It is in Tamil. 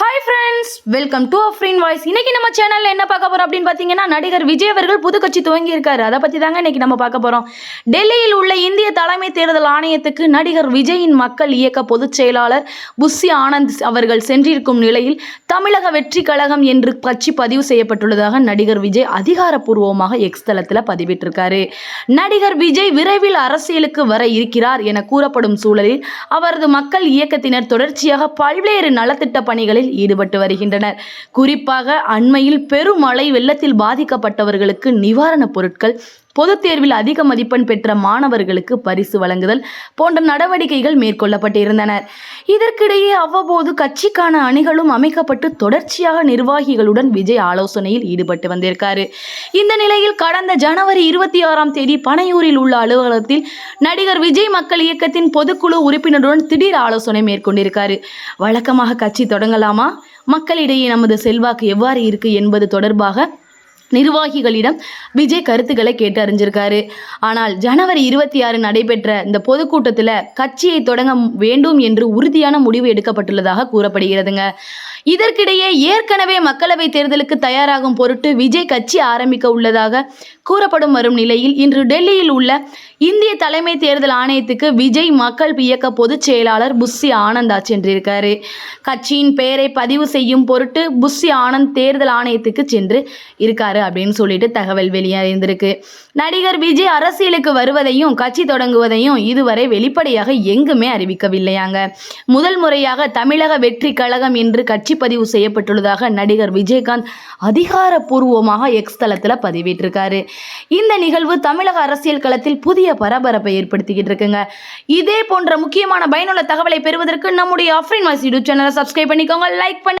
Hi friends welcome to Afreen voice இன்னைக்கு நம்ம சேனல்ல என்ன பார்க்க போறோம் அப்படின்னு பார்த்தீங்கன்னா நடிகர் விஜய் அவர்கள் புது கட்சி துவங்கி இருக்காரு. அதை பத்தி தாங்க இன்னைக்கு நம்ம பார்க்க போறோம். டெல்லியில் உள்ள இந்திய தலைமை தேர்தல் ஆணையத்துக்கு நடிகர் விஜயின் மக்கள் இயக்க பொதுச் செயலாளர் புஸ்ஸி ஆனந்த் அவர்கள் சென்றிருக்கும் நிலையில் தமிழக வெற்றி கழகம் என்று கட்சி பதிவு செய்யப்பட்டுள்ளதாக நடிகர் விஜய் அதிகாரப்பூர்வமாக எக்ஸ் தளத்தில் பதிவிட்டிருக்காரு. நடிகர் விஜய் விரைவில் அரசியலுக்கு வர இருக்கிறார் என கூறப்படும் சூழலில் அவரது மக்கள் இயக்கத்தினர் தொடர்ச்சியாக பல்வேறு நலத்திட்ட பணிகளில் ஈடுபட்டு வருகின்றனர். குறிப்பாக அண்மையில் பெருமழை வெள்ளத்தில் பாதிக்கப்பட்டவர்களுக்கு நிவாரணப் பொருட்கள் பொதுத் தேர்வில் அதிக மதிப்பெண் பெற்ற மாணவர்களுக்கு பரிசு வழங்குதல் போன்ற நடவடிக்கைகள் மேற்கொள்ளப்பட்டிருந்தனர். இதற்கிடையே அவ்வப்போது கட்சிக்கான அணிகளும் அமைக்கப்பட்டு தொடர்ச்சியாக நிர்வாகிகளுடன் விஜய் ஆலோசனையில் ஈடுபட்டு வந்திருக்காரு. இந்த நிலையில் கடந்த ஜனவரி இருபத்தி ஆறாம் தேதி பனையூரில் உள்ள அலுவலகத்தில் நடிகர் விஜய் மக்கள் இயக்கத்தின் பொதுக்குழு உறுப்பினருடன் திடீர் ஆலோசனை மேற்கொண்டிருக்காரு. வழக்கமாக கட்சி தொடங்கலாமா? மக்களிடையே நமது செல்வாக்கு எவ்வாறு இருக்கு என்பது தொடர்பாக நிர்வாகிகளிடம் விஜய் கருத்துக்களை கேட்டு அறிஞ்சிருக்காரு. ஆனால் ஜனவரி இருபத்தி ஆறு நடைபெற்ற இந்த பொதுக்கூட்டத்தில் கட்சியை தொடங்க வேண்டும் என்று உறுதியான முடிவு எடுக்கப்பட்டுள்ளதாக கூறப்படுகிறதுங்க. இதற்கிடையே ஏற்கனவே மக்களவை தேர்தலுக்கு தயாராகும் பொருட்டு விஜய் கட்சி ஆரம்பிக்க உள்ளதாக கூறப்படும் வரும் நிலையில் இன்று டெல்லியில் உள்ள இந்திய தலைமை தேர்தல் ஆணையத்துக்கு விஜய் மக்கள் இயக்க பொதுச் செயலாளர் புஸ்ஸி ஆனந்தா சென்றிருக்காரு. கட்சியின் பெயரை பதிவு செய்யும் பொருட்டு புஸ்ஸி ஆனந்த் தேர்தல் ஆணையத்துக்கு சென்று இருக்காரு. அப்படின்னு சொல்லிட்டு தகவல் வெளியாயிருந்திருக்கு நடிகர் விஜய் அரசியலுக்கு வருவதையும் கட்சி தொடங்குவதையும் இதுவரை வெளிப்படையாக எங்குமே அறிவிக்கவில்லையாங்க. முதல் முறையாக தமிழக வெற்றி கழகம் என்று கட்சி பதிவு செய்யப்பட்டுள்ளதாக நடிகர் விஜயகாந்த் அதிகாரப்பூர்வமாக எக்ஸ் தளத்தில் பதிவிட்டிருக்காரு. இந்த நிகழ்வு தமிழக அரசியல் களத்தில் புதிய பரபரப்பை ஏற்படுத்திக்கிட்டு இருக்குங்க. இதே போன்ற முக்கியமான பயனுள்ள தகவலை பெறுவதற்கு நம்முடைய அஃப்ரின் வாய்ஸ் யூடியூப் சேனலை சப்ஸ்கிரைப் பண்ணிக்கோங்க லைக் பண்ணி